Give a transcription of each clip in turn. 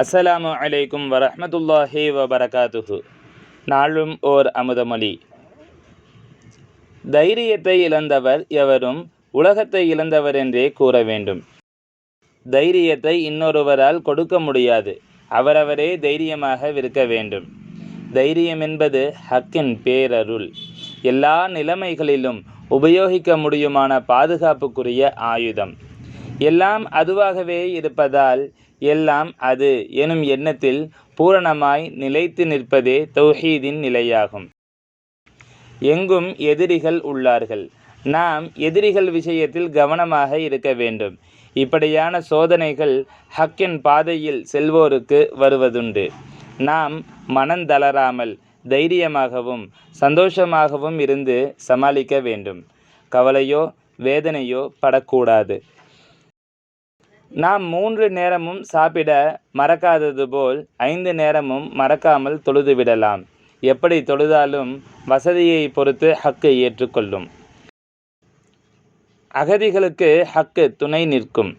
அஸ்ஸலாமு அலைக்கும் வரஹ்மத்துல்லாஹி வபரகாத்துஹு. நாளும் ஓர் அமுதமொழி. தைரியத்தை இழந்தவர் எவரும் உலகத்தை இழந்தவர் என்றே கூற வேண்டும். தைரியத்தை இன்னொருவரால் கொடுக்க முடியாது. அவரவரே தைரியமாக இருக்க வேண்டும். தைரியம் என்பது ஹக்கின் பேரருள். எல்லா நிலைமைகளிலும் உபயோகிக்க முடியுமான பாதுகாப்புக்குரிய ஆயுதம். எல்லாம் அதுவாகவே இருப்பதால் எல்லாம் அது எனும் எண்ணத்தில் பூரணமாய் நிலைத்து நிற்பதே தௌஹீதின் நிலையாகும். எங்கும் எதிரிகள் உள்ளார்கள். நாம் எதிரிகள் விஷயத்தில் கவனமாக இருக்க வேண்டும். இப்படியான சோதனைகள் ஹக்கின் பாதையில் செல்வோருக்கு வருவதுண்டு. நாம் மனந்தளராமல் தைரியமாகவும் சந்தோஷமாகவும் இருந்து சமாளிக்க வேண்டும். கவலையோ வேதனையோ படக்கூடாது. நாம் மூன்று நேரமும் சாப்பிட மறக்காதது போல் ஐந்து நேரமும் மறக்காமல் தொழுதுவிடலாம் எப்படி தொழுதாலும் வசதியை பொறுத்து ஹக்கு ஏற்றுக்கொள்ளும். அகதிகளுக்கு ஹக்கு துணை நிற்கும்.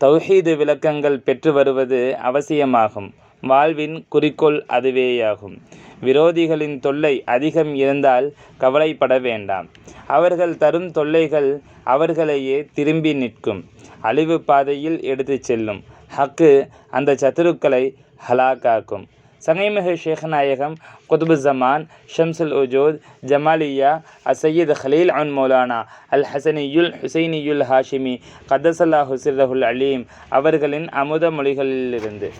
தௌஹீது விளக்கங்கள் பெற்று வருவது அவசியமாகும். வாழ்வின் குறிக்கோள் அதுவேயாகும். விரோதிகளின் தொல்லை அதிகம் இருந்தால் கவலைப்பட வேண்டாம். அவர்கள் தரும் தொல்லைகள் அவர்களையே திரும்பி நிற்கும். அழிவு பாதையில் எடுத்துச் செல்லும். ஹக்கு அந்த சத்துருக்களை ஹலாக்காக்கும். சங்கைமிகு ஷேகநாயகம் குதுபு ஜமான் ஷம்சுல் உஜோத் ஜமாலியா அசையீத் ஹலீல் அன் மௌலானா அல் ஹசனியுல் ஹுசைனியுல் ஹாஷிமி கதசல்லா ஹுசிரஹுல் அலீம் அவர்களின் அமுத மொழிகளிலிருந்து.